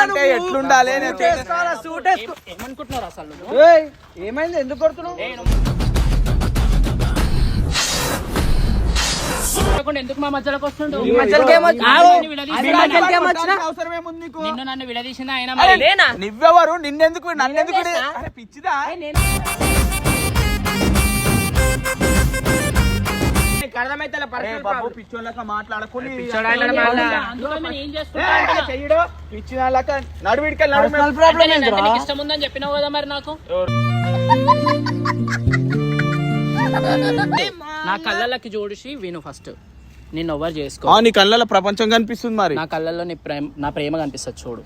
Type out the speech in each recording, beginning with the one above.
అంటే ఎట్లుండాలి ఏమనుకుంటున్నారు అసలు ఏమైంది? ఎందుకు కొడుతున్నావు? ఎందుకు మా మధ్యలోకి వస్తుండు? నిన్ను మధ్యలోకి ఆయన? ఏమొచ్చినా? అవసరం ఏముంది నీకు? నిన్ను నన్ను విడదీసిందా ఆయన అరే, మరి? నువ్వెవరు నిన్నెందుకు? నన్నెందుకు? ఇడి- పిచ్చోళ్ళక నేను? చెయ్యడు. నడువిడికెళ్ళి నడుము నేను- నీకు ఇష్టం ఉందని చెప్పినావు కదా మరి నాకు. నా కళ్ళకి జోడిసి విను ఫస్ట్. నిన్ను ఎవరు చేసుకో? ఆ, నీ కళ్ళలో ప్రపంచం కనిపిస్తుంది మరి. నా కళ్ళల్లో నీ ప్రేమ నా ప్రేమ కనిపిస్తుంది చూడు.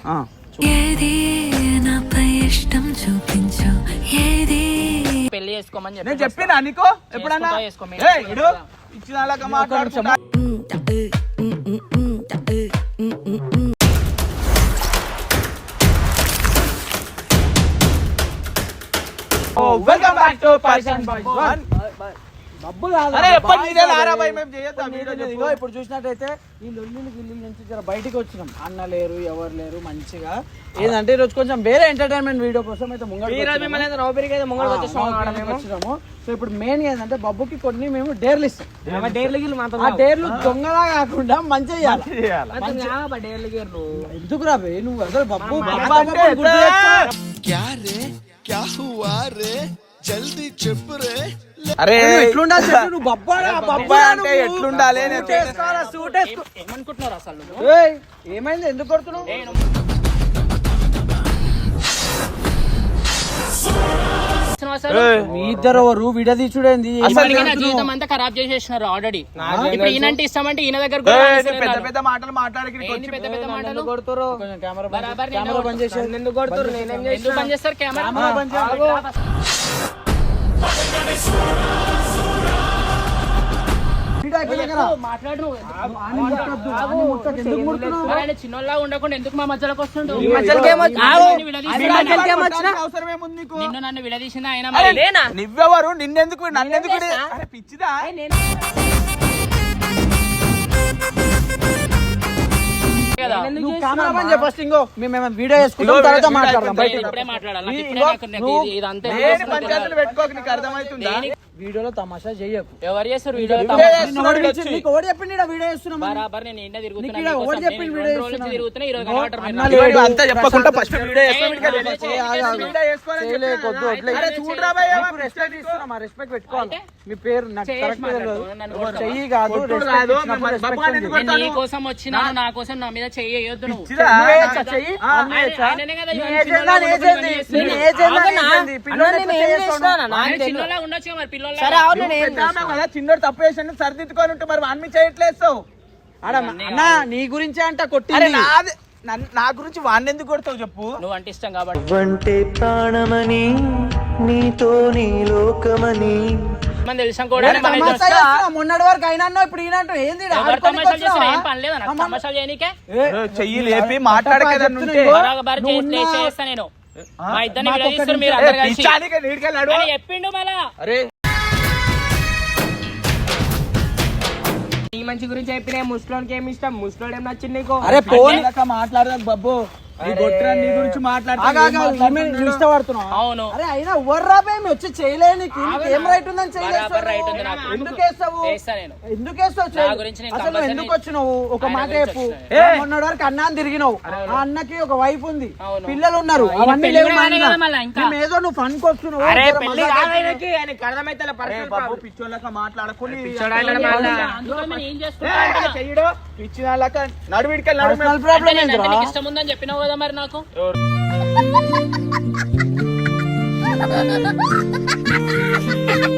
పెళ్ళి చేసుకోమని నేను చెప్పి చెప్పినా నీకో? ఎప్పుడన్నా? చేసుకో, మీ ఏయ్, ఇడు పిచ్చినాళ్ళక మాట్లాడుతున్నా welcome back to person boys one ఇప్పుడు చూసినట్టయితే ఈ లొల్లిలు గిల్లి నుంచి జర బయటికి వచ్చినాం. అన్న లేరు ఎవరు లేరు మంచిగా. ఏంటంటే ఈ రోజు కొంచెం వేరే ఎంటర్టైన్మెంట్ వీడియో కోసం అయితే ముంగడు వచ్చినాము. సో ఇప్పుడు మెయిన్ ఏంటంటే బబ్బుకి కొన్ని మేము డేర్లు ఇస్తాం. ఆ డేర్లు దొంగలా కాకుండా మంచిగా చేయాలి? ఎందుకు రా బే నువ్వు అసలు బబ్బు బబ్బా గుర్తు ఎట్లా? తెచ్చుకో. क्या అరే. ఎట్లుండాలి నువ్వు అంటే ఎట్లుండాలి సూట్ ఏమనుకుంటున్నారు అసలు ఏయ్ ఏమైంది? ఎందుకు కొడుతున్నావు? ఇద్దరు ఎవరు విడదీచుడేంది? నా జీవితం అంతా ఖరాబ్ చేసేసినారు ఆల్రెడీ ఇప్పుడు ఈయనంటే ఇస్తామంటే ఈయన దగ్గర పెద్ద పెద్ద మాటలు మాట్లాడి పెద్ద పెద్ద మాటలు? కొడుతురు కెమెరా బంద్ చేస్తారు? కెమెరా చిన్నోళ్ళగా ఉండకుండా ఎందుకు మా మధ్యలోకి వస్తుండు నిన్ను. నన్ను ఆయన? నువ్వెవరు నిన్నెందుకు? నన్నెందుకు పిచ్చిదా? కదా. నువ్వు ఫస్ట్ ఇంకో. మేము వీడియో చేసుకుంటాం తర్వాత మాట్లాడదాం. బయట ఇప్పుడే మాట్లాడాలి? నాకు ఇదంతా పంచాయతీలు. పెట్టుకోక నీకు అర్థమవుతుందా? వీడియోలో తమాషా చెయ్యకు ఎవరు చేస్తారు వీడియో చేస్తున్నాం బరాబర్ నేను ఎండ తిరుగుతున్నా వీడియో? తిరుగుతున్నా, ఈరోజు కనబడరు అంతా చెప్పకుండా ఫస్ట్ చూడరా భయ్యా, రెస్పెక్ట్ ఇస్తున్నా మా రెస్పెక్ట్ పెట్టుకోవాలి. మీ పేరు నాకు కరెక్ట్ తెలియదు? చెయ్యి కాదు కోసం వచ్చినా నా కోసం నా మీద చెయ్యొద్దు అన్న చిన్నోడు తప్పు చేసి సరిదిద్దుకొని ఉంటే మరి చేయట్లేస్తావు. ఆడ అన్న నీ గురించే అంట నన్ను- నా గురించి వాడిని ఎందుకు కొడతావు చెప్పు? నువ్వు అంటే ఇష్టం కాబట్టి. వంటే ప్రాణమని నీతో నీ లోకమని. మనం తెలిసాం కూడా. మొన్నటి వరకు అయినా ఇప్పుడు. ఏంది? ఏం నాకు? తమాషాలు చేయనీకే? చెయ్యి లేపి బరాబర్ చేస్తా నేను. మా ఇద్దరిని విడదీస్తారు మీరు అందరు కలిసి. చెప్పిండు మళ్ళా. నీ మంచి గురించి చెప్పిన ముస్లోనికి ఏమి ఇష్టం? ముస్లోడు ఏం నచ్చింది నీకు? అరే పోనీ. మాట్లాడదాం బబ్బు. నీ గురించి మాట్లాడుతా ఆగు, ఆగు, ఆగు. ఈమె నువ్వు ఇష్టపడుతున్నావా? అవును. అరే అయినా మీ వచ్చి చేయలేనికి ఏం రైట్ ఉందని. చేయలేదు ఎందుకు వేస్తావు వేస్తావు అసలు ఎందుకు వచ్చినావు? ఒక మాట చెప్పు. మొన్నటి వరకు అన్నాన్ని తిరిగినావు. ఆ అన్నకి ఒక వైఫ్ ఉంది. పిల్లలు ఉన్నారు. అవన్నీ అన్న. ఏదో నువ్వు ఫన్ వస్తున్నావు పిచ్చోళ్ళక మాట్లాడకుండా పిచ్చి వాళ్ళక పర్సనల్ ప్రాబ్లం నీకు ఇష్టం ఉందని చెప్పినావు కదా మరి నాకు?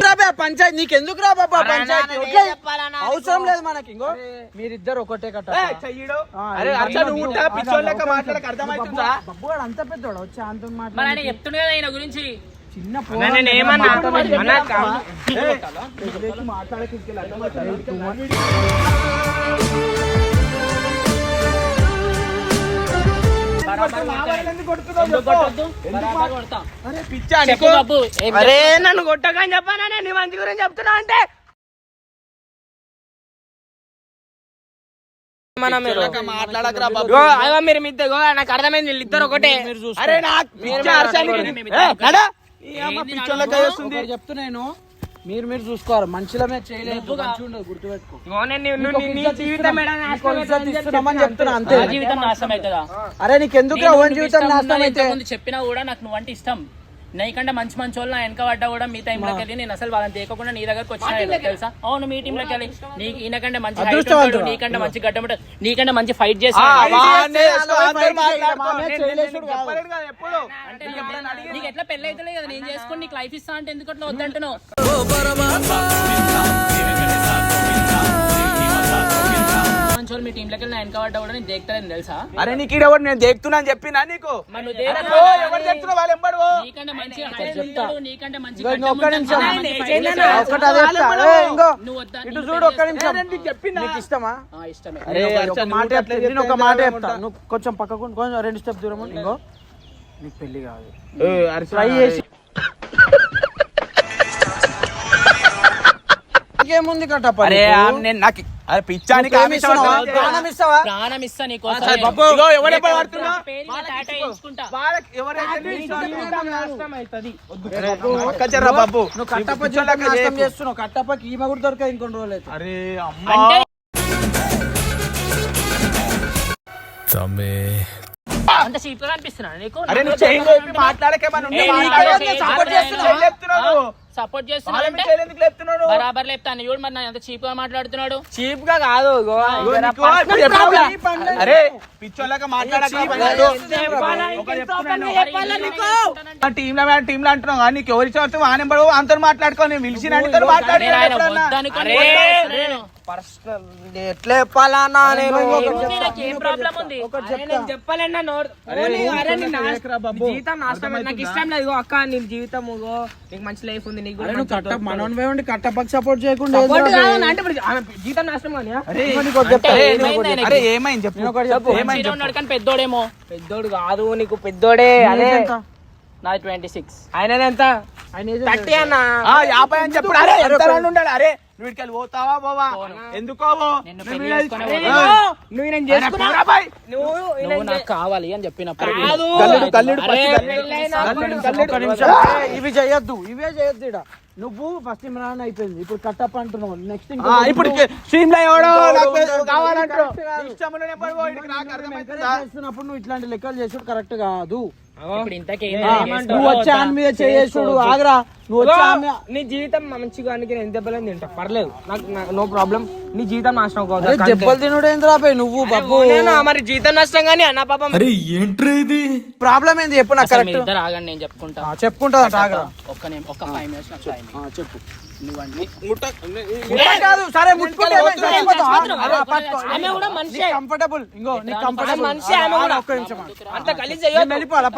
రాబే పంచాయతీ నీకెందుకు రా బాబా పంచాయతీ. అవసరం లేదు మనకి ఇంకో. మీరిద్దరు ఒకటే కట్ట. చెయ్యడు. అరే మీరు- నువ్వు మాట్లాడక అర్థమవుతుందా? బబ్బు వాడు అంత పెద్దోడు? వచ్చి అంత మరి ఆయన చెప్తుండే కదా గురించి. చిన్న నేను ఏమన్నా అన్నా. అరే నన్ను కొట్టకని చెప్పానా? నేను మంచి గురించి చెప్తున్నా అంటే? మీరు మాట్లాడకరా మీరు మీ నాకు అర్థమైంది ఇద్దరు ఒకటే. అరే నాకు చెప్తున్నాను మీరు మీరు చూసుకోవాలి. మంచిలమే చేయలేదు. గుర్తుపెట్టుకో. చెప్తున్నా అంతే. జీవితం నాశనం అవుతుందా? అరే నీకు ఎందుకు నువ్వు జీవితం నాశనం అయితే? చెప్పినా కూడా నాకు నువ్వంటే ఇష్టం. నీకంటే మంచి మంచి వాళ్ళు నా వెనక పడ్డా కూడా మీ టైం లోకి వెళ్ళి నేను అసలు వాళ్ళని తీయకుండా నీ దగ్గరకు వచ్చిన తెలుసా? అవును మీ టీంలోకి వెళ్ళి. నీ ఈయనకంటే మంచి అదృష్టవంతుడు. ఉంటాడు, నీకంటే మంచి గడ్డ ఉంటాడు, నీకంటే మంచి ఫైట్ చేసి. నీకు ఎట్లా పెళ్ళి అయితే కదా? నేను చేసుకుని నీకు లైఫ్ ఇస్తా అంటే ఎందుకు అట్లా వద్దంటున్నావు? మంచి వాళ్ళు మీ టీంలోకి వెళ్ళి నా వెనక పడ్డా కూడా నేను తెలుసా? అరే నీకు ఈడెవడు నేను దేక్తున్నా అని చెప్పినా నీకు? మరి నువ్వు అరే, దేకరా? ఓ, ఎవరు దేక్తున్నా వాళ్ళు ఎంబడు నీకంటే మంచి height ఉంటాడు, నీకంటే మంచి ఇగో గడ్డం ఇంకో ఒక్క ఉంటాడు, నిమిషం. చాలా మంచి fight చేస్తాడు. ఒకటి అదే చెప్తా. ఏ, ఇంకో. నువ్వు వద్దా? ఇటు చూడు పెళ్ళి ఒక్క నిమిషం. నీకు చెప్పినా? నీకు ఇష్టమా? ఆ, ఇష్టమే. అరే నేను ఒక ఒక హర్ష, మాట నువ్వు చెప్తా నేను ఒక మాట? నువ్వు కొంచెం పక్కకు ఉండు, కొంచెం రెండు స్టెప్ దూరం ఉండు. ఇంకో. నీకు పెళ్ళి కాదు. ట్రై చేసి. ఇంకేముంది కట్టప్ప అరే నేను నాకు అరే? ఇష్టం ప్రాణం ఇస్తావా? ప్రాణం ఇస్తా సరే, బాబు, ఇగో ఎప్పుడు పడుతున్నా? టాటూ. వాళ్ళకి ఎవరైతే బాబు నువ్వు కట్టప్ప నాశనం. చేస్తున్నావు. కట్టప్పకి ఈమె కూడా దొరకదు ఇంకొన్ని రోజులు అయితే. అరే అమ్మ. అంటే అంత చీప్గా అనిపిస్తున్నాను నీకు? అరే నువ్వు చేయి లేపి మాట్లాడకే మన ఉండే ఏ, నీకు మాట్లాడకే. అదే సపోర్ట్ చేస్తున్నావు. సపోర్ట్ నువ్వు? బరాబర్ లేపుతాను. చూడు మరి నా ఎంత చీప్గా మాట్లాడుతున్నాడు చీప్గా కాదు? అరే మాట్లాడక ఆ టీమ్లో టీమ్లో అంటున్నావు కానీ నీకు ఎవరి చోటు వానెంబడు అంతా మాట్లాడుకో నేను పిలిచిన నేను. ఎట్లా చెప్పాలన్నా నేను? చెప్పాలన్నా జీవితం నాశనం. నాకు ఇష్టం లేదు. అక్క నీ జీవితం నీకు మంచి లైఫ్ ఉంది నీకు కూడా నువ్వు మంచి కట్ట దొరుకుతుంది. మనోన్ ఉండి కట్టప్పకి సపోర్ట్ చేయకుండా అంటే జీవితం నాశనం ఏమైంది చెప్తా. అరే ఏమైంది చెప్పు. కానీ పెద్దోడేమో. పెద్దోడు కాదు నీకు పెద్దోడే. అదే? నాది ట్వంటీ సిక్స్ ఆయన ఎంత? థర్టీ అన్న. ఆ యాభై అని చెప్పు. అరే ఎంత రన్ ఉండాలి? అరే నువ్వు ఇక్కడికి పోతావా పోవా? ఎందుకో నువ్వు నేను చేసుకున్నా. నువ్వు నాకు కావాలి అని చెప్పినప్పుడు ఇవి చేయొద్దు ఇవే చేయొద్దు ఇడ నువ్వు ఫస్ట్ ఇమ్రాన్ అయిపోయింది. ఇప్పుడు కట్టప్ప అంటున్నావు. నెక్స్ట్ ఆ, ఇప్పుడు స్ట్రీమ్లో ఎవడో నువ్వు ఇట్లాంటి లెక్కలు చేసుడు కరెక్ట్ కాదు. నువ్వు వచ్చే ఆమె మీద చేసుడు ఆగరా. నువ్వు వచ్చే నీ జీవితం మంచిగా నేను ఎంత దెబ్బలని తింటా. పర్లేదు. నాకు నో ప్రాబ్లం. నీ జీవితం నాశనం కావద్దు దెబ్బలు తినుడు పోయి నువ్వు బాబు. మరి జీవితం నష్టం కానీ అన్న పాపం. ప్రాబ్లం ఏంది? చెప్పు నాకు కరెక్ట్. ఇద్దరు ఆగండి నేను చెప్పుకుంటా. చెప్పుకుంటా ఆగరా ఒక్క ఒక్క ఫైవ్ మినిట్స్ చెప్పు. కాదు సరే ముట్టుకుంటే కంఫర్టబుల్ ఇంకో నీకు కంఫర్టబుల్ మనిషి ఒక్క నిమిషం. అంత కలిసి వెళ్ళిపోవాలా.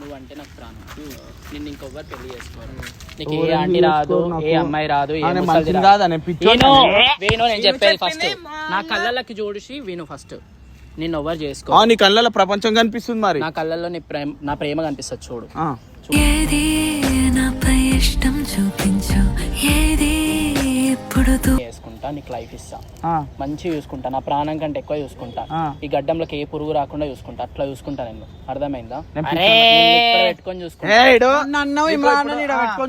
నువ్వంటే నాకు ప్రాణం. నిన్ను ఇంకొకరు పెళ్ళి చేసుకోరు. నీకు ఏ ఆంటీ రాదు ఏ అమ్మాయి రాదు. విను విను నేను చెప్పేది ఫస్ట్ నా కళ్ళకి చూసి విను ఫస్ట్ నిన్ను ఎవరు చేసుకో ఆ, నీ కళ్ళలో ప్రపంచం కనిపిస్తుంది మరి. నా కళ్ళల్లో నీ ప్రేమ నా ప్రేమ కనిపిస్తుంది చూడు. ఇష్టం చూపించు. ఏది ఎప్పుడు దూ- చేసుకుంటా నీకు లైఫ్ ఇస్తా. ఆ. మంచిగా చూసుకుంటా నా ప్రాణం కంటే ఎక్కువ చూసుకుంటా. ఈ గడ్డంలోకి ఏ పురుగు రాకుండా చూసుకుంటా అట్లా చూసుకుంటా నేను. అర్థమైందా? పెట్టుకొని చూసుకుంటా.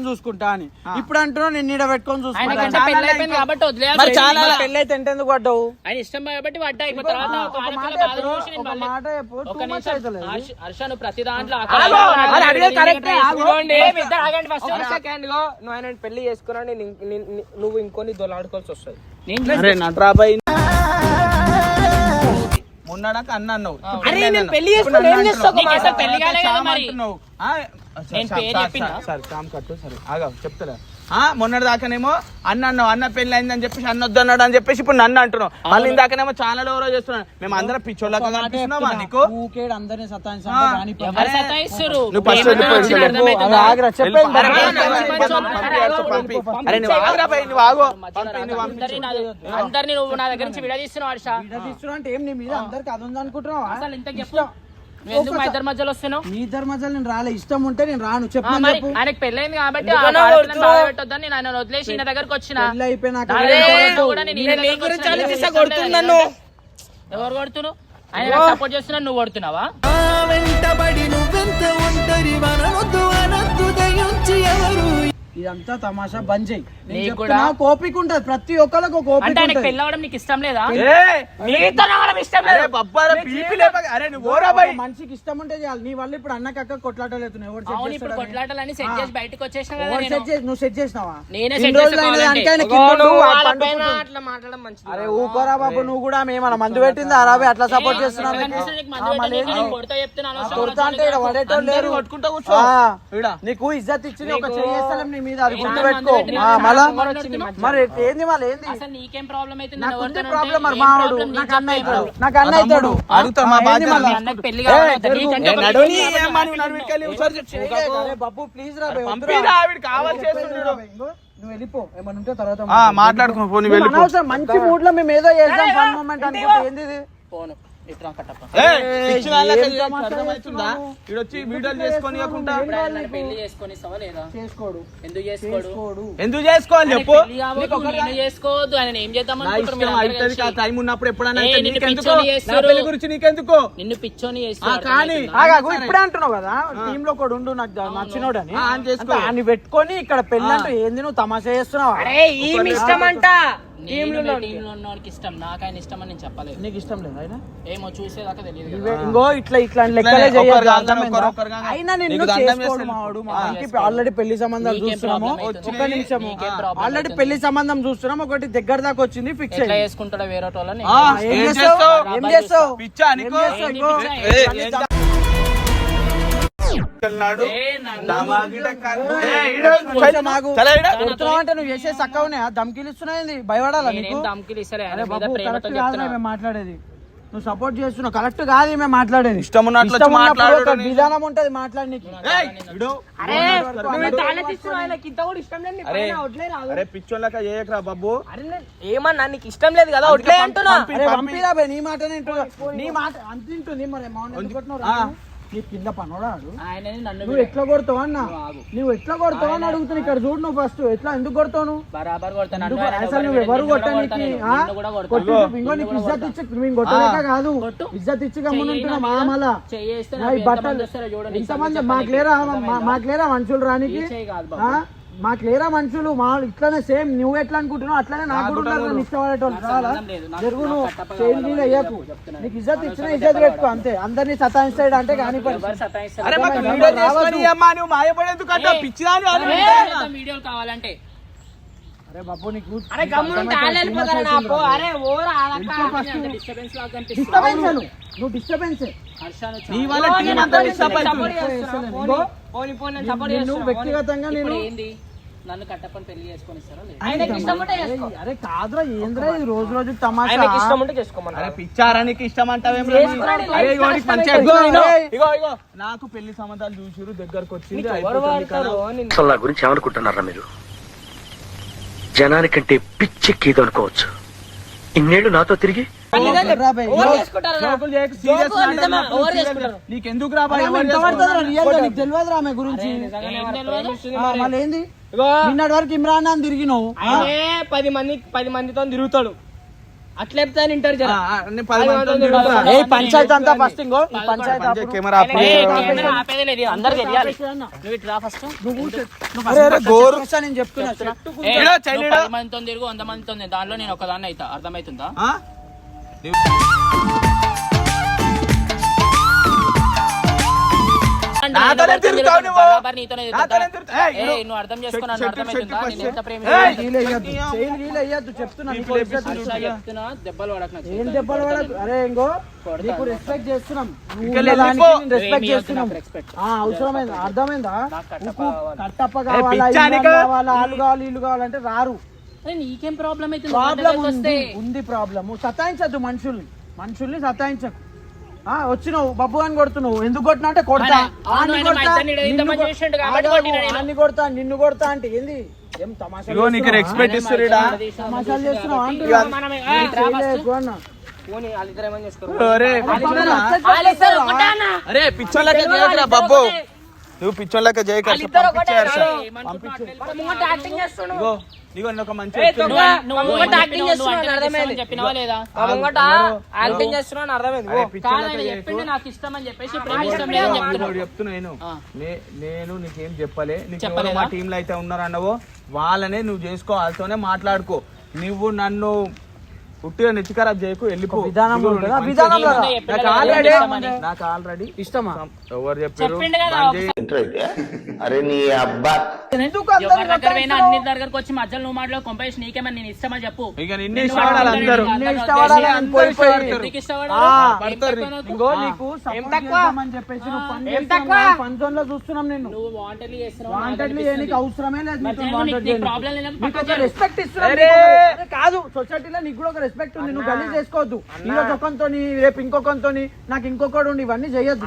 చూసుకుంటా అని. ఇప్పుడు అంటున్నావు నేను నీడ పెట్టుకొని చూసుకుంటా ప్రతి దాంట్లో నువ్వు ఆయన పెళ్ళి చేసుకున్నా నువ్వు ఇంకొని దొలాడుకోవాల్సి వస్తుంది. నేను మొన్నడాక అన్న అన్నావు. పెళ్ళి చేసుకుని నేను సరే, పేరు సరే, చెప్పినా? సరే సామ్ కట్టు సరే. ఆగా చెప్తారా ఆ మొన్నటి దాకానేమో అన్న అన్నావు అన్న పెళ్ళి అయిందని చెప్పేసి అన్న వద్దు అన్నాడు అని చెప్పేసి ఇప్పుడు నన్ను అంటున్నావు. మళ్ళీ ఇందాకనేమో ఛానల్ ఎవరో చేస్తున్నాను మేము అందరం నీకు? ఊకేడు అందరినీ నువ్వు నా- దగ్గర నుంచి విడదీస్తున్నావు అంటే ఏం నీ మీద? అందరికి అది అసలు ఇంత ఎందుకు మా ఇద్దరి మధ్యలో వస్తున్నావు మీ ఇద్దరి మధ్యలో నేను రాలే ఇష్టం ఉంటే నేను రాను చెప్పు ఆయనకు పెళ్ళైంది కాబట్టి ఆ ఎందుకన్నా ఆడపిల్లని కొడుతున్నావు? బాధ పెట్టొద్దని నేను ఆయన వదిలేసి ఈయన దగ్గరకు వచ్చిన పెళ్ళి అయిపోయినాక అరే, కొడతావు. కూడా నేను ఈయన నేను నీ దగ్గరకు గురించి వచ్చిన, ఆలోచిస్తా నీకు కొడుతుంది ఇష్టం నన్ను. లేదా? ఎవరు కొడుతున్నారు ఆయన సపోర్ట్ చేస్తున్నా నువ్వు కొడుతున్నావా వెంటబడి నువ్వెంత ఒంటరి వనవద్దు అనద్దు దయించి ఎవరు ఇదంతా తమాషా బంద్ చేయి. నేను నీకు చెప్తున్నా, కూడా- కోపిక ఉంటది ప్రతి ఒక్కరికి ఒక అంటే కోపిక ఆయనకు ఉంటది. పెళ్ళి అవ్వడం నీకు ఇష్టం లేదా? ఏయ్, నీతో రావడం ఇష్టం అరే లేదు. బొబ్బారా బీపీ లేపక అరే నువ్వు ఓరా బై ఒక మనిషికి ఇష్టం ఉంటే చాలు నీ వల్ల ఇప్పుడు అన్న కక్క కొట్లాటలేతున్నావు ఎవరు అవును సెట్ ఇప్పుడు సెట్ చేసి బయటకు వచ్చేసిన కదా ఎవరు నేను. సెట్ చేసి నువ్వు సెట్ చేసినావా? నేనే ఇన్ని సెట్ రోజులు అయిన చేసుకోవాలంటే. దానికి ఆయన ఇగో కింద నువ్వు ఉండు, ఆ వాళ్ళ పండు పైన పుట్టు. అట్లా మాట్లాడడం మంచిది. అరే ఊకోరా బాబు నువ్వు కూడా మేము మందు పెట్టింది అరాబే అట్లా సపోర్ట్ చేస్తున్నావు నీకు? నీకు ఆ, మళ్ళీ? నేను కొడతా చెప్తున్నా, అనవసరం కొడతా అంటే పడేటోళ్ళు లేరు. కొట్టుకుంటా కూర్చో. ఆ, ఈడ. నీకు ఇజ్జత్ ఇచ్చింది ఒక చెయ్యేస్తాం నీ మీద అది గుర్తు పెట్టుకో మళ్ళా? మరి ఏంది మళ్ళీ? ఏంది? నీకేం ప్రాబ్లం ఉంది మరి మావాడు? నాకు అన్న అవుతాడు నాకు అన్న మా అవుతాడు అడుగుతాడు, మా బాధ్యత బాబు ప్లీజ్ రా నువ్వు వెళ్ళిపో ఏమన్నా ఉంటే తర్వాత ఆ, మాట్లాడుకో పో, నువ్వు నువ్వు వెళ్ళిపో. అనవసరం మంచి మూడ్లో మేము ఏదో చేద్దాం ఫన్ మూమెంట్ అనుకుంటే ఏంది ఇది? ఎందుకు చేసుకోడు. చేసుకోడు? ఎందుకు చేసుకోవాలి చెప్పు? చేసుకోవద్దు ఆయన ఏం చేద్దాం? టైం ఉన్నప్పుడు ఎప్పుడైనా నిన్ను నీకెందుకు? పిచ్చోని నా చేస్తారు. పెళ్ళి గురించి నీకెందుకు? నిన్ను పిచ్చోని చేసి ఆ, కానీ ఇప్పుడే అంటున్నావు కదా టీమ్లో ఒకడు ఉండు నాకు నచ్చినోడు అని పెట్టుకొని ఇక్కడ పెళ్ళి అంటే ఏంది నువ్వు తమాషా చేస్తున్నావా? ఇష్టం అంట టీంలో ఇష్టం. నాకు ఆయన ఇష్టం అని నేను చెప్పలేదు. నీకు ఇష్టం లేదు ఆయన? ఏమో చూసేదాకా తెలియదు ఇట్లా లెక్కలే. అయినా నిన్ను చేసుకోడు. మావాడు? ఆల్రెడీ పెళ్ళి సంబంధాలు చూస్తున్నాము? ఒక్క నిమిషం ఆల్రెడీ? పెళ్ళి సంబంధం చూస్తున్నాం ఒకటి దగ్గర దాకా వచ్చింది ఫిక్స్ చేసుకుంటాడో వేరే వాళ్ళని ఏం చేస్తావు? చేస్తావు? ఏం చేస్తావు? పిచ్చా అంటే నువ్వు చేసే చక్కవనే ధమ్కీలు ఇస్తున్నాయి భయపడాలా మాట్లాడేది. నువ్వు సపోర్ట్ చేస్తున్నావు. కరెక్ట్ కాదు మేము మాట్లాడేది. ఇష్టం ఉన్నట్లు మాట్లాడు విధానం ఉంటది. అరే పిచ్చోళ్ళక చేయకరా బాబు? ఏమన్నా నీకు ఇష్టం లేదు కదా వడ్లే అంటున్నా. నీ మాట నీ మాట అంత తింటుంది మరి నీ కింద పనోడాడు నన్ను నువ్వు ఎట్లా కొడతావు అన్న నువ్వు ఎట్లా కొడతావు అని అడుగుతున్నా ఇక్కడ చూడు నువ్వు ఫస్ట్ ఎట్లా ఎందుకు కొడతావు నువ్వు బరాబర్ కొడతాను ఆయన అసలు ఎవరు నువ్వు ఎవరు నిన్ను కూడా కొట్టడానికి కొడతాను, ఆ? నిన్ను కూడా కొడతాను. కొట్టి చూపు. ఇంకో నీకు ఇజ్జత్ ఇచ్చి మేము కొట్టలేక కాదు కొట్టు. ఇజ్జత్ ఇచ్చి చెయ్యి గమ్మునుంటున్నా నా మా మీద. మళ్ళా చెయ్యేస్తే నా నాకు ఈ ఎంతమంది బట్టలు వస్తారో చూడండి. ఎంతమంది చెప్పండి. మాకు లేరా మా- మాకు లేరా మనుషులు రానికి ఈ చెయ్యి కాదు ఆ? మాకు లేరా మనుషులు? మా ఇట్లానే సేమ్ నువ్వు ఎట్లా అనుకుంటున్నావు? అట్లానే నాకు కూడా ఉన్నారు ఇష్టపడేటోళ్ళు. లేదు. నాకు- జరుగు నువ్వు. చేయి ఇజ్జత్ ఇచ్చిన ఇజ్జత్ పెట్టుకో అంతే. అందరినీ సతాయిస్తాడు అంటే కానీ మాయపడేందుకు. పిచ్చిదాని వీడియోలు కావాలంటే. అరే బాబు నీకు అరే గమ్మున ఉంటే ఆళ్ళు వెళ్ళిపోతారు నా పో అరే ఓరా డిస్టర్బెన్స్ లాగా కనిపిస్తుంది డిస్టర్బెన్స్ నువ్వు డిస్టర్బెన్స్ హర్షాను నీ వల్ల టీం అంతా డిస్టర్బ్ అవుతుంది. పోనీ పోనీ నేను సపోర్ట్ నేను చేస్తున్నా. వ్యక్తిగతంగా నేను ఏంది? నన్ను కట్టప్పని పెళ్ళి చేసుకొని ఇస్తారా లేదా? ఆయనకి ఇష్టం ఉంటే చేసుకో. అరే కాదురా ఏంద్రా ఇది రోజు రోజు తమాషా? ఆయనకి ఇష్టం ఉంటే చేసుకోమన్నా అరే పిచ్చారా నీకు? ఇష్టం అంటావేం అరే లైఫ్ నీకు మంచిగా ఇగో, ఇగో, ఏయ్. ఇగో ఇగో. నాకు పెళ్ళి సంబంధాలు చూసిరు దగ్గరకు వచ్చింది ఎవరు అయిపోతుంది వాడతారు? కదా. నిన్ను అసలు నా గురించి ఏమనుకుంటున్నారా మీరు? జనానికంటే పిచ్చెక్కిదో అనుకోవచ్చు. ఇన్నేళ్ళు నాతో తిరిగి. నీకెందుకు గురించి. నిన్నటి వరకు ఇమ్రాన్ తిరిగినావు. పది మంది పది మందితో తిరుగుతాడు. అట్లా ఇంటర్ పంచాయతీ అంతా ఫస్ట్ ఇంకో పంచాయతీ కెమెరా నేను చెప్తున్నా. మందితో తిరుగు వంద మందితో. దానిలో నేను ఒకదాన్ని అవుతా అర్థమవుతుందా చెప్తున్నా దెబ్బలు పడక ఏం దెబ్బలు పడకు? అరే ఇంకో నీకు రెస్పెక్ట్ చేస్తున్నాం. రెస్పెక్ట్ చేస్తున్నాం. అవసరమైంది? అర్థమైందా? కట్టప్ప కావాలి. ఆలు కావాలి ఇల్లు కావాలంటే రారు. అరే, నీకేం ప్రాబ్లం అయితే ప్రాబ్లం ఉంది ప్రాబ్లమ్ సతాయించద్దు మనుషుల్ని. మనుషుల్ని సతాయించకు. వచ్చినావు. బబ్బు అని కొడుతున్నావు. ఎందుకు కొట్టినా అంటే కొడతా. మా కొడతా, నిన్ను కొడతా నిన్ను కొడతా అంటే ఏంది? ఏం తమాషా ఇగో నీకు రెస్పెక్ట్ తమాషాలు చేస్తున్నావు. అన్న చేసుకోరు అరే అన్న. పిచ్చోళ్ళక చేయకరా బాబు నువ్వు పిచ్చోళ్ళక ఇగో ఇగో నేను ఒక మంచి నేను నీకేం చెప్పలే. నీకు? మా టీంలో అయితే ఉన్నారు అన్నవో వాళ్ళనే నువ్వు చేసుకో వాళ్ళతోనే మాట్లాడుకో. నువ్వు నన్ను పుట్టిగా నెత్తి ఖరాబ్ చేయకు వెళ్ళిపో విధానం ఉంటుందా? నాకు ఆల్రెడీ. నాకు ఆల్రెడీ ఇష్టమా ఎవరు చెప్పారు చెప్పిండు కదా బంద్ చేయి. అరే నీ అబ్బా ఎందుకు ఎవరి దగ్గర పోయినా అన్ని దగ్గరకు వచ్చి మధ్యలో నువ్వు మాట్లాడు కొంపేసి నీకేమని నేను ఇష్టమని చెప్పు ఇక నిన్నే నిన్ను ఇష్టపడాలి వాడుకుంటాడు, అందరూ నిన్ను నిన్ను ఇష్టపడాలి, ఇష్టపడాలి, అందరూ పోయి పోయి ఇష్టపడతారు. ఎందుకు ఇష్టపడరు? ఆ, ఏం పడతారు. తక్కువ నాకు? ఇంకో ఆ. నీకు ఏం support తక్కువ? చేద్దామని చెప్పేసి నువ్వు పని ఏం చేస్తున్నావు, తక్కువ? నా పని zone లో చూస్తున్నాం నిన్ను నువ్వు వాంటెడ్లీ చేస్తున్నావు నాకు వాంటెడ్లీ అనిపిస్తుంది. నీకు అవసరమే లేదు మరి నీతో జరుగు, wanted నీకు- నీకు చేయడానికి. ప్రాబ్లం లేనప్పుడు నీకు పక్కకు ఒక జరుగు. రెస్పెక్ట్ ఇస్తున్నాం అరే! నీకు ఒక- అరే కాదు సొసైటీలో నీకు కూడా ఒక రెస్పెక్ట్ ఉంది. నువ్వు గలీజ్ చేసుకోవద్దు. ఈ రోజు ఒకరితో రేపు ఇంకొకరితో నాకు ఇంకొకడు ఇవన్నీ చేయొద్దు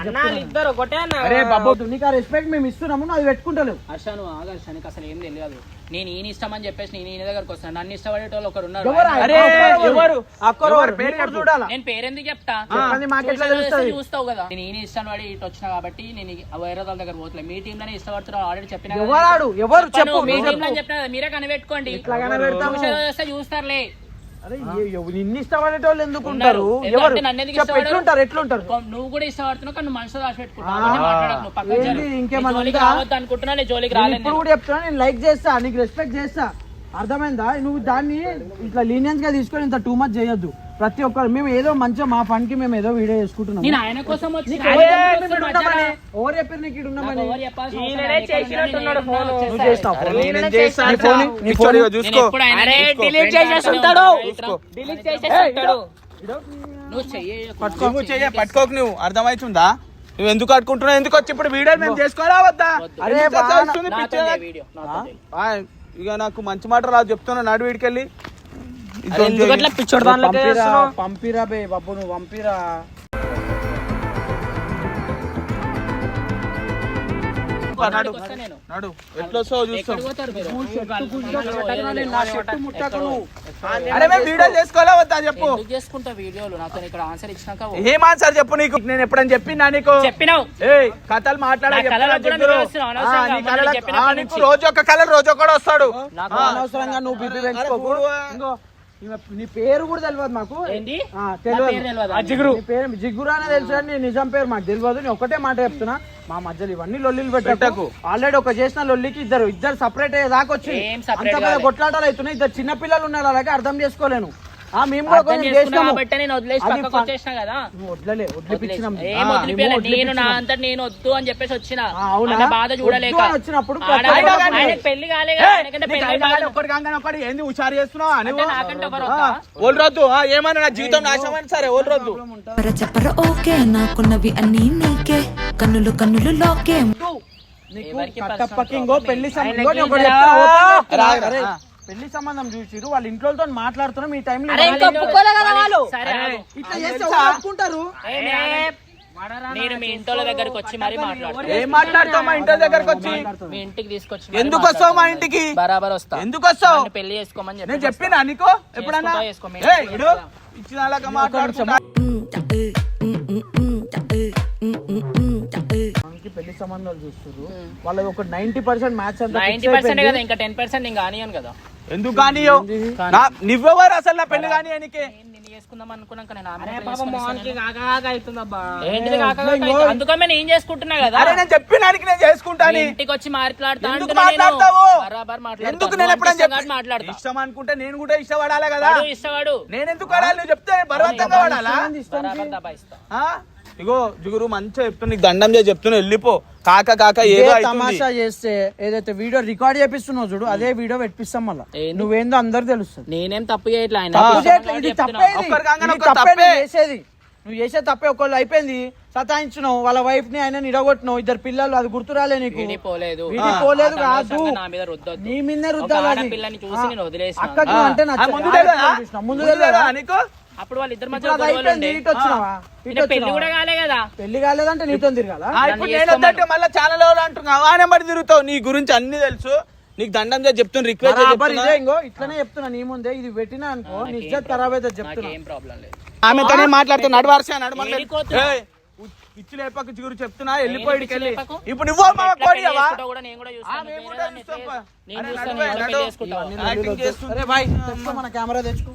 అరే బాబు నీకు ఆ రెస్పెక్ట్ మేము ఇస్తున్నాము నువ్వు అది పెట్టుకుంటలేవు. హర్ష నువ్వు ఆగు హర్ష, నీకు అసలు ఏం తెలియదు. నేను ఈయన ఇష్టం అని చెప్పేసి నేను ఈయన దగ్గరకు వస్తాను. నన్ను ఇష్టపడేటోళ్ళు ఒకరు ఉన్నారు. నేను పేరెందుకు చెప్తా? చూస్తావు కదా. నేను ఈయన ఇష్టం పడి ఇటు వచ్చిన కాబట్టి నేను వేరే వాళ్ళ దగ్గర పోతలే. మీ టీం లోనే ఇష్టపడుతున్నారు ఆల్రెడీ చెప్పిన ఎవరు చెప్పు మీ నువ్వు టీం లో చెప్పు. చెప్పిన మీరే కనిపెట్టుకోండి. చూస్తారులే. నిన్ను ఇష్టపడేటోళ్ళు ఎందుకు. ఉంటారు? ఎవరు? ఎట్లుంటారు? ఎట్లుంటారు? నువ్వు కూడా ఇష్టపడుతున్నావు కానీ జోలికి రాలేదు ఇప్పుడు కూడా చెప్తున్నా నేను లైక్ చేస్తా నీకు రెస్పెక్ట్ చేస్తా. అర్థమైందా? నువ్వు దాన్ని ఇట్లా లీనియన్స్గా తీసుకొని ఇంత టూ మచ్ చేయొద్దు. ప్రతి ఒక్కరు మేము ఏదో మంచిగా మా ఫన్కి మేము ఏదో వీడియో చేసుకుంటున్నాం నేను ఆయన కోసం వచ్చి నీకు ఆయన ఎవరు కోసం చెప్పారు మీరు మధ్యలో ఉండమని? ఎవరు చెప్పారు నీకు ఇక్కడ నాకు ఉండమని ఎవరు చెప్పాల్సిన అవసరం ఈయననే లేదు. ఎక్కడ చేసినట్టున్నాడు ఉన్నా ఫోన్. నేను నువ్వు వచ్చేస్తా. చేస్తావు అరే ఫోన్. నేనేం చేస్తా నీ ఫోన్ నీ పిచ్చోడు, ఫోన్ ఇగో నేను చూసుకో ఎప్పుడు ఆయన అరే చూసుకో. డిలీట్ ఫ్రెండ్ చేసేసి అంటానే ఉంటాడు ఉంటాడు. డిలీట్ చేసేసి ఉంటాడు నువ్వు చెయ్యి నువ్వు చెయ్య పట్టుకోకు నువ్వు అర్థమవుతుందా నువ్వు ఎందుకు అట్టుకుంటున్నావు ఎందుకు వచ్చి ఇప్పుడు వీడియో మేము చేసుకోవాలా వద్దా అరే ఎందుకు బాగా- అసలు వస్తుంది నాతో పిచ్చోడా? వీడియో నాతో ఆ, ఇక నాకు మంచి మాట రాదు చెప్తున్నా నాడు వీడికెళ్ళి పిచ్చోడు పంపిరా బే బాబు నువ్వు పంపిరా. చెప్పు. ఏం ఆన్సర్ నీకు? నేను ఎప్పుడని చెప్పినా నీకు? చెప్పినావు. కథలు మాట్లాడా నా కళలో కూడా మీరు వస్తున్నారు, అనవసరంగా అమ్మని చెప్పినప్పటి నుంచి. రోజు ఒక కలర్ రోజు ఒకడు వస్తాడు. నువ్వు నీ పేరు కూడా తెలియదు మాకు. ఏంటి? ఆ, నా తెలియదు పేరు తెలియదా? నీ పేరు జిగురు అనే తెలుసు కానీ నీ నిజం పేరు మాకు తెలియదు నేను ఒకటే మాట చెప్తున్నా. మా మధ్యలో ఇవన్నీ లొల్లిలు పెట్టకు. ఆల్రెడీ ఒక చేసిన లొల్లికి ఇద్దరు ఇద్దరు సపరేట్ అయ్యే దాకా వచ్చి అంత. కొట్లాటలు అవుతున్నాయి. ఇద్దరు చిన్న పిల్లలు ఉన్నారు అలాగే అర్థం చేసుకోలేను. మేము కూడా అర్థం కొంచెం చేసుకున్నా చేసినాము. కాబట్టి నేను వదిలేసి అది పక్కకు ఫన్- వచ్చేసిన కదా? ఏం ఆ, వదిలిపోయాలి మేము నేను నా. అంతా నేను వద్దు అని చెప్పేసి వచ్చిన. ఆ, అవునా? ఆయన బాధ చూడలేక. వద్దు అని వచ్చినప్పుడు ఆడ- ప్రతి ఒక్కరు ఆయన కానీ- పెళ్ళి కాలే కదా, ఆయనకంటే నీకు పెళ్ళి అయినా బాధ. కానీ ఒక్కటి కాగానే ఒకటి ఏంది హుషారు చేస్తున్నావా? అంటే నువ్వు? నాకంటే ఎవరు వద్దా? ఓల్రొద్దు ఏమన్నా నా జీవితం సరే ఓల్రొద్దు చెప్పర చెప్పర ఓకే నాకున్నవి అన్నీ నీకే. కన్నులు కన్నులు లోకే. నీకు ఎవరికి కట్టప్పకి personal ఇంకో problem? పెళ్ళి సంబంధం ఇంకో నేను ఒకటి అరే, రా. పెళ్ళి సంబంధం చూసిరు వాళ్ళ ఇంట్లో మాట్లాడుతున్నాం ఈ టైంలో అరే ఇంకా ఒప్పుకోలే కదా వాళ్ళు సరే ఆగు. ఇట్లా చేస్తే ఒప్పుకుంటారు? నేను- మీ ఇంటోళ్ళ దగ్గరకు వచ్చి మరీ మాట్లాడతాను ఏం మాట్లాడతావు మా ఇంటి దగ్గరకు వచ్చి? మీ ఇంటికి తీసుకొచ్చి ఎందుకు వస్తావు మా. ఇంటికి? బరాబర్ వస్తా. ఎందుకు వస్తావు? పెళ్ళి చేసుకోమని చెప్పి నేను చెప్పినా నీకు? ఎప్పుడన్నా? ఇచ్చిన వాళ్ళకి మాట్లాడుతున్నా పెళ్ళి సంబంధాలు చూస్తారు వాళ్ళది ఒక నైన్టీ పర్సెంట్ మ్యాచ్ అంతా నైన్టీ పర్సెంట్ కదా ఇంకా టెన్ పర్సెంట్ నేను కానియను కదా. ఎందుకు కానీ నువ్వెవరు అసలు నా పెళ్ళి కానీ ఆయనకి? నేను చేసుకుంటున్నా కదా? నేను చెప్పినానికి నేను చేసుకుంటాను. ఇంటికి వచ్చి ఎందుకు నేను. ఎప్పుడని ఇష్టం చెప్పి కాబట్టి మాట్లాడతా. ఇష్టం అనుకుంటే నేను కూడా ఇష్టపడాలి కదా. వాడు ఇష్టవాడు. నేను ఎందుకు పడాలి నువ్వు చెప్తే బలవంతంగా పడాలా? ఇగో జుగురు మంచిగా చెప్తున్నా నీకు దండం చేసి చెప్తున్నా వెళ్ళిపో కాక కాక ఏదో. తమాషా చేస్తే ఏదైతే వీడియో రికార్డ్ చేపిస్తున్నావు చూడు అదే వీడియో పెట్టిస్తాం మళ్ళా? నువ్వేందో అందరు తెలుస్తుంది నేనేం తప్పు చేయట్లే ఆయన తప్పు చేయట్లేదు, కాబట్టి ఇది చెప్తున్నా. తప్పే ఇది. ఒక్కరి కాంగన ఇది ఒక్కరు తప్పే తప్పే. నువ్వు చేసేది నువ్వు చేసే తప్పే ఒకళ్ళు అయిపోయింది సతాయించినావు వాళ్ళ వైఫ్ని ఆయన ఇడగొట్టినావు ఇద్దరు పిల్లలు అది గుర్తు రాలే నీకు విడిపోలేదు వీడి పోలేదు ఆ కాదు నా మీద రుద్దొద్దు. నీ ఒక రుద్దాలి అది. ఆడపిల్లని చూసి నేను వదిలేసిన అక్కకి ఆ, అంటే ఆ. ముందు ఆడపిల్లని తెలియదా? చూసినా. ముందు ముందు తెలియదా? తెలియదా నీకు అప్పుడు మధ్య ఇటు ఇంకా పెళ్ళి? కూడా కాలే కదా. పెళ్ళి కాలేదంటే నీతో తిరగాల? ఆ, ఇప్పుడు నన్ను నేను వద్దంటే మళ్ళీ ఛానల్ ఎవరు అంటున్నావు. ఆ నెంబర్ తిరుగుతావు. నీ గురించి అన్ని తెలుసు. నీకు దండం చేసి చెప్తున్నా రిక్వెస్ట్ ఇదే ఇంకో ఇట్లనే చెప్తున్నా నీ ముందే. ఇది పెట్టినా అనుకో నీ ఇజ్జత్ ఖరాబ్ చెప్తున్నా. నాకేం ప్రాబ్లం లేదు. ఆమెతోనే మాట్లాడుతున్నా. నడవార్సా నడమని ఏడికోతున్నా? పిచ్చి లేపక చిగురు చెప్తున్నా. వెళ్ళిపోయి వెళ్ళి? ఇప్పుడు నువ్వు మన కెమెరా తెచ్చుకో.